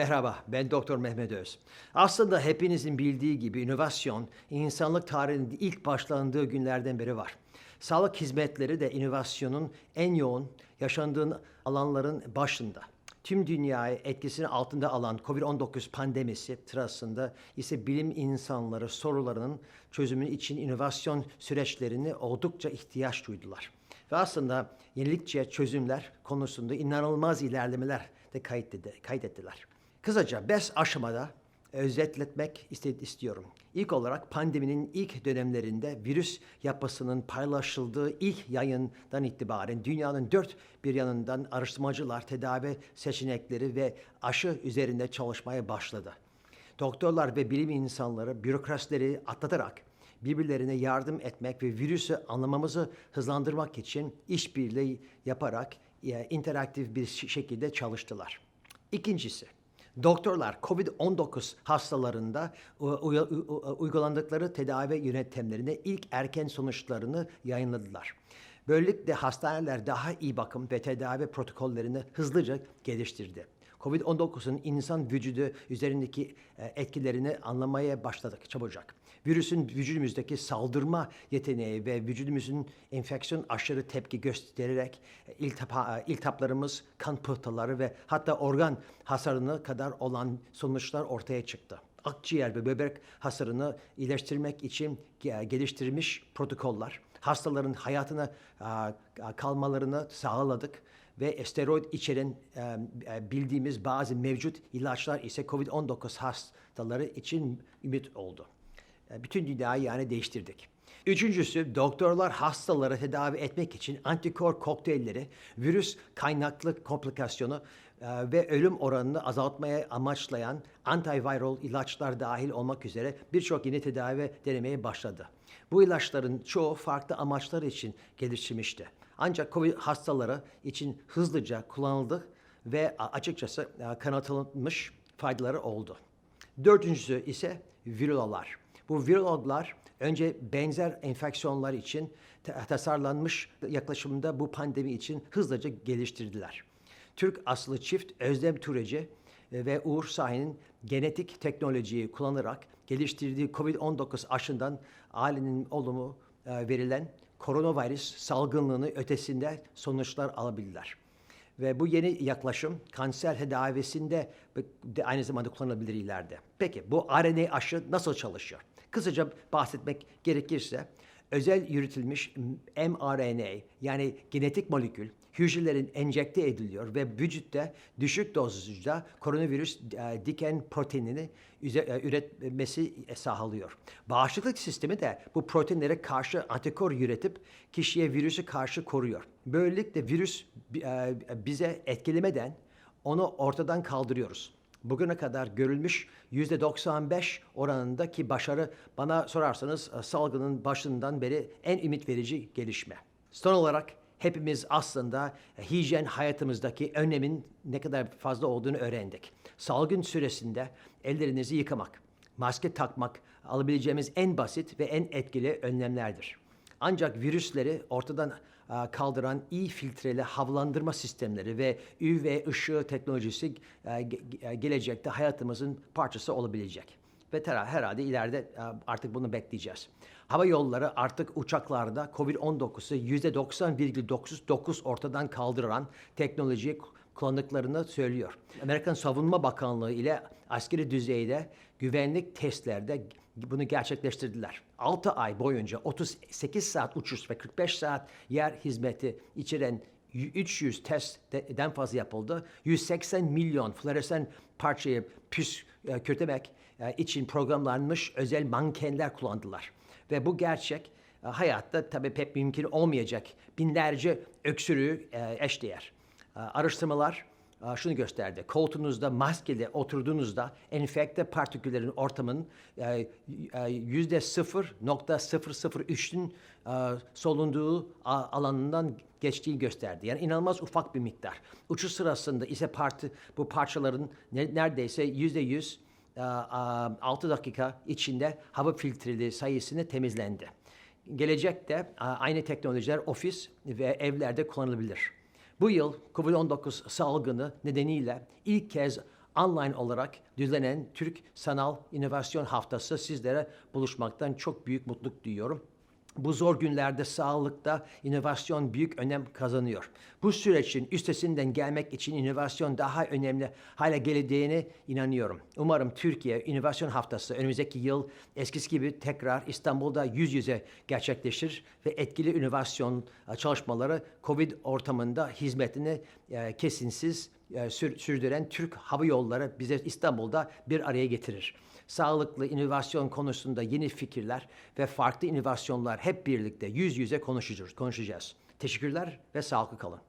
Merhaba, ben Doktor Mehmet Öz. Aslında hepinizin bildiği gibi inovasyon, insanlık tarihinin ilk başlandığı günlerden beri var. Sağlık hizmetleri de inovasyonun en yoğun yaşandığı alanların başında. Tüm dünyayı etkisinin altında alan COVID-19 pandemisi sırasında ise bilim insanları sorularının çözümü için inovasyon süreçlerini oldukça ihtiyaç duydular. Ve aslında yenilikçi çözümler konusunda inanılmaz ilerlemeler de kaydetti- kaydettiler. Kısaca 5 aşamada özetletmek istiyorum. İlk olarak pandeminin ilk dönemlerinde virüs yapısının paylaşıldığı ilk yayından itibaren dünyanın dört bir yanından araştırmacılar tedavi seçenekleri ve aşı üzerinde çalışmaya başladı. Doktorlar ve bilim insanları bürokrasileri atlatarak birbirlerine yardım etmek ve virüsü anlamamızı hızlandırmak için işbirliği yaparak interaktif bir şekilde çalıştılar. İkincisi, doktorlar COVID-19 hastalarında uy- u- uygulandıkları tedavi yöntemlerine ilk erken sonuçlarını yayınladılar. Böylelikle hastaneler daha iyi bakım ve tedavi protokollerini hızlıca geliştirdi. Covid-19'un insan vücudu üzerindeki e, etkilerini anlamaya başladık çabucak. Virüsün vücudumuzdaki saldırma yeteneği ve vücudumuzun enfeksiyon aşırı tepki göstererek e, iltipa, e, kan pıhtıları ve hatta organ hasarına kadar olan sonuçlar ortaya çıktı. Akciğer ve böbrek hasarını iyileştirmek için ge- geliştirilmiş protokoller, hastaların hayatına kalmalarını sağladık ve steroid içeren e, bildiğimiz bazı mevcut ilaçlar ise COVID-19 hastaları için ümit oldu. E, Bütün dünyayı yani değiştirdik. Üçüncüsü doktorlar hastaları tedavi etmek için antikor kokteylleri, virüs kaynaklı komplikasyonu e, ve ölüm oranını azaltmaya amaçlayan antiviral ilaçlar dahil olmak üzere birçok yeni tedavi denemeye başladı. Bu ilaçların çoğu farklı amaçlar için geliştirilmişti. Ancak COVID hastaları için hızlıca kullanıldı ve açıkçası e, kanıtlanmış faydaları oldu. Dördüncüsü ise virololar. Bu virologlar önce benzer enfeksiyonlar için ta- tasarlanmış yaklaşımda bu pandemi için hızlıca geliştirdiler. Türk asıllı çift Özlem Türeci e, ve Uğur Sahin'in genetik teknolojiyi kullanarak geliştirdiği COVID-19 aşından ailenin olumlu e, verilen koronavirüs salgınlığını ötesinde sonuçlar alabildiler. Ve bu yeni yaklaşım kanser tedavisinde de aynı zamanda kullanılabilir ileride. Peki bu RNA aşı nasıl çalışıyor? Kısaca bahsetmek gerekirse özel yürütülmüş mRNA yani genetik molekül hücrelerin enjekte ediliyor ve vücutta düşük dozda koronavirüs e, diken proteinini e, üretmesi sağlıyor. Bağışıklık sistemi de bu proteinlere karşı antikor üretip kişiye virüsü karşı koruyor. Böylelikle virüs e, bize etkilemeden onu ortadan kaldırıyoruz. Bugüne kadar görülmüş %95 oranındaki başarı bana sorarsanız e, salgının başından beri en ümit verici gelişme. Son olarak hepimiz aslında e, hijyen hayatımızdaki önemin ne kadar fazla olduğunu öğrendik. Salgın süresinde ellerinizi yıkamak, maske takmak alabileceğimiz en basit ve en etkili önlemlerdir. Ancak virüsleri ortadan kaldıran iyi filtreli havalandırma sistemleri ve UV ışığı teknolojisi e, ge- gelecekte hayatımızın parçası olabilecek. Ve herhalde ileride e, artık bunu bekleyeceğiz. Hava yolları artık uçaklarda COVID-19'u %90,99 ortadan kaldıran teknolojiyi kullandıklarını söylüyor. Amerikan Savunma Bakanlığı ile askeri düzeyde güvenlik testlerde bunu gerçekleştirdiler. 6 ay boyunca 38 saat uçuş ve 45 saat yer hizmeti içeren 300 testten fazla yapıldı. 180 milyon floresan parçayı püskürtmek e, için programlanmış özel mankenler kullandılar. Ve bu gerçek e, hayatta tabii pek mümkün olmayacak binlerce öksürüğü e, eşdeğer. E, Araştırmalar e, şunu gösterdi. Koltuğunuzda maskeli oturduğunuzda enfekte partiküllerin ortamının e, e, yüzde 0.003'ün e, solunduğu alanından geçtiği gösterdi. Yani inanılmaz ufak bir miktar. Uçuş sırasında ise parti, bu parçaların ne- neredeyse yüzde yüz 6 dakika içinde hava filtreli sayısını temizlendi. Gelecekte aynı teknolojiler ofis ve evlerde kullanılabilir. Bu yıl COVID-19 salgını nedeniyle ilk kez online olarak düzenlenen Türk Sanal İnovasyon Haftası sizlere buluşmaktan çok büyük mutluluk duyuyorum. Bu zor günlerde sağlıkta inovasyon büyük önem kazanıyor. Bu sürecin üstesinden gelmek için inovasyon daha önemli hale geleceğine inanıyorum. Umarım Türkiye İnovasyon Haftası önümüzdeki yıl eskisi gibi tekrar İstanbul'da yüz yüze gerçekleşir ve etkili inovasyon e, çalışmaları COVID ortamında hizmetini e, kesinsiz e, sür- sürdüren Türk Hava Yolları bize İstanbul'da bir araya getirir sağlıklı inovasyon konusunda yeni fikirler ve farklı inovasyonlar hep birlikte yüz yüze konuşacağız. Teşekkürler ve sağlıklı kalın.